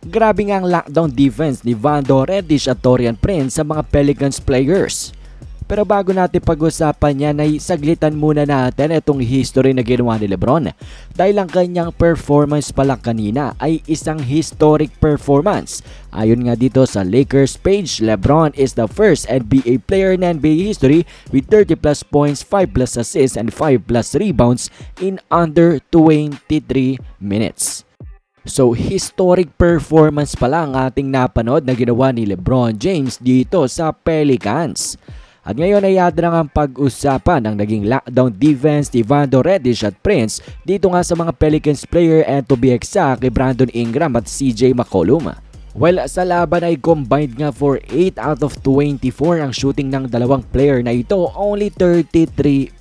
Grabe nga ang lockdown defense ni Vando Reddish at Torian Prince sa mga Pelicans players. Pero bago natin pag-usapan yan ay saglitan muna natin itong history na ginawa ni Lebron. Dahil ang kanyang performance pala kanina ay isang historic performance. Ayon nga dito sa Lakers page, Lebron is the first NBA player in NBA history with 30 plus points, 5 plus assists, and 5 plus rebounds in under 23 minutes. So historic performance pala ang ating napanood na ginawa ni Lebron James dito sa Pelicans. At ngayon ay yada na ang pag-usapan ng naging lockdown defense ni Vando Reddish at Prince dito nga sa mga Pelicans player and to be exact kay Brandon Ingram at CJ McCollum. Well, sa laban ay combined nga for 8 out of 24 ang shooting ng dalawang player na ito, only 33%.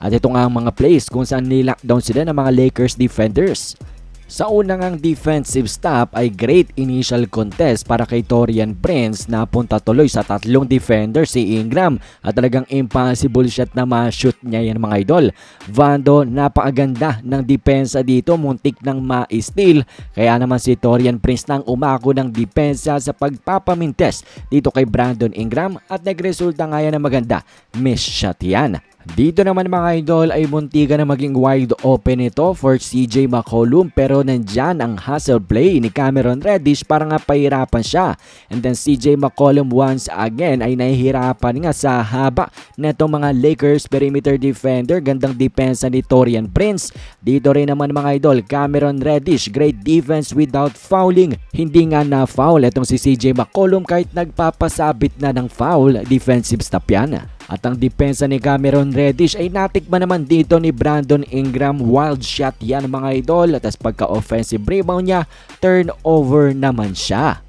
At ito nga ang mga plays kung saan nilockdown sila ng mga Lakers defenders. Sa unang ang defensive stop ay great initial contest para kay Torian Prince na punta tuloy sa tatlong defender si Ingram. At talagang impossible shot na ma-shoot niya yan mga idol. Vando napakaganda ng depensa dito. Muntik ng ma-steal. Kaya naman si Torian Prince nang umako ng depensa sa pagpapamintes dito kay Brandon Ingram. At nagresulta nga yan na maganda. Miss shot yan. Dito naman mga idol ay muntika na maging wide open ito for CJ McCollum pero nandyan ang hustle play ni Cameron Reddish para nga pahirapan siya. And then CJ McCollum once again ay nahihirapan nga sa haba na itong mga Lakers perimeter defender. Gandang depensa ni Torian Prince. Dito rin naman mga idol Cameron Reddish great defense without fouling. Hindi nga na foul itong si CJ McCollum kahit nagpapasabit na ng foul defensive stop yan. At ang depensa ni Cameron Reddish ay natikman naman dito ni Brandon Ingram. Wild shot yan mga idol. At as pagka-offensive rebound niya, turnover naman siya.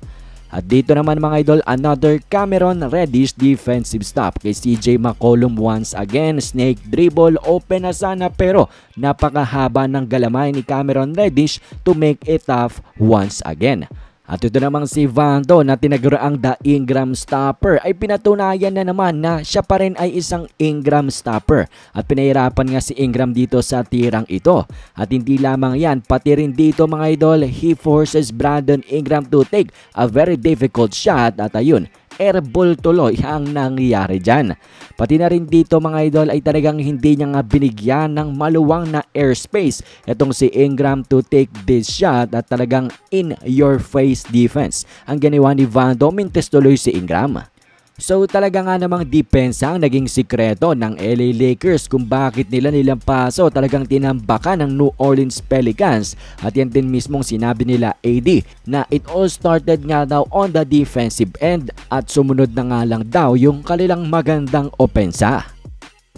At dito naman mga idol, another Cameron Reddish defensive stop kay CJ McCollum once again. Snake dribble, open na sana pero napakahaba ng galamay ni Cameron Reddish to make it tough once again. At ito namang si Vando na tinaguraang The Ingram Stopper. Ay pinatunayan na naman na siya pa rin ay isang Ingram Stopper. At pinahirapan nga si Ingram dito sa tirang ito. At hindi lamang yan, pati rin dito mga idol, he forces Brandon Ingram to take a very difficult shot. At ayun, airball tuloy ang nangyayari dyan. Pati na rin dito mga idol ay talagang hindi niya nga binigyan ng maluwang na airspace itong si Ingram to take this shot at talagang in your face defense. Ang ginawa ni Vando, mintes tuloy si Ingram. So talaga nga namang depensa ang naging sikreto ng LA Lakers kung bakit nila nilampaso talagang tinambakan ng New Orleans Pelicans at yan din mismong sinabi nila AD na it all started nga daw on the defensive end at sumunod na nga lang daw yung kanilang magandang opensa.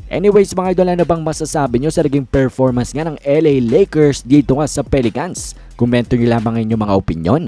Anyways mga idol ano bang masasabi nyo sa naging performance nga ng LA Lakers dito nga sa Pelicans? Komento nyo lamang inyong mga opinion.